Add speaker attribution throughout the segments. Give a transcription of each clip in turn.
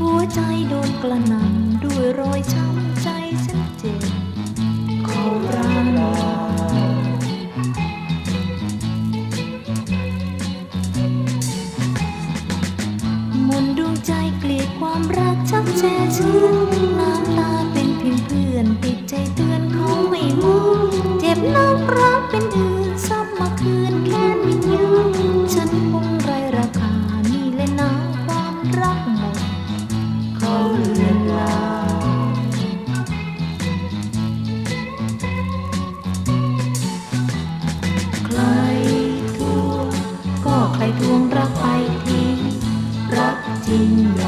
Speaker 1: หัวใจโดนกระหน่ำด้วยรอยช้ำใจฉันเจ็บขอร้าหมุนดวงใจเกลียดความรักชักแช่ฉัน ใครทวงก็ใครทวงรักไปทิ้งรักจริงอย่า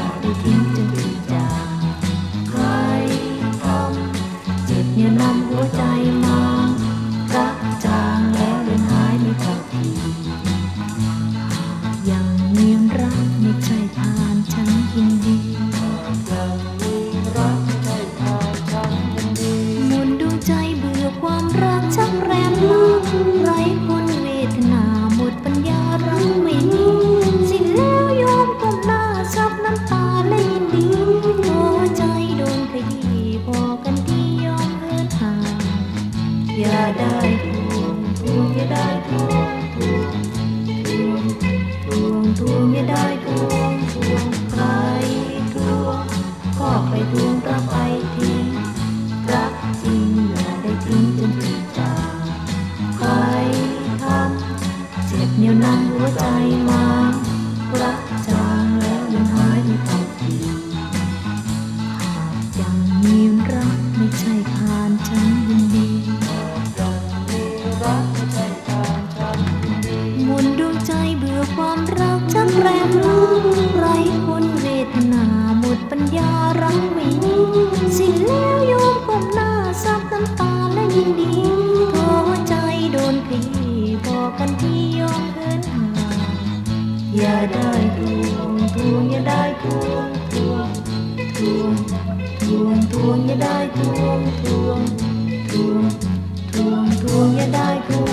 Speaker 1: อย่าได้ทวงทวงอย่าได้ทวงทวงทวงอย่าได้ทวงทวงใครทวงก็ใครทวงกลับไปทิ้งรักจริงอย่าได้ทิ้งจนถึงจากใครทำเจ็บเหนียวนำหัวใจมา รักชักแรมลาไรคนเวทนาหมดปัญญารักไม่มีสิ้นแล้วโยมก้มหน้าซับน้ำตาและยินดีหัวใจโดนขี้บอกกันที่ยอมเดินห่างอย่าได้ทวงทวงอย่าได้ทวงทวงทวงทวงทวงอย่าได้ทวงทวงทวงทวงทวงอย่าได้ทวง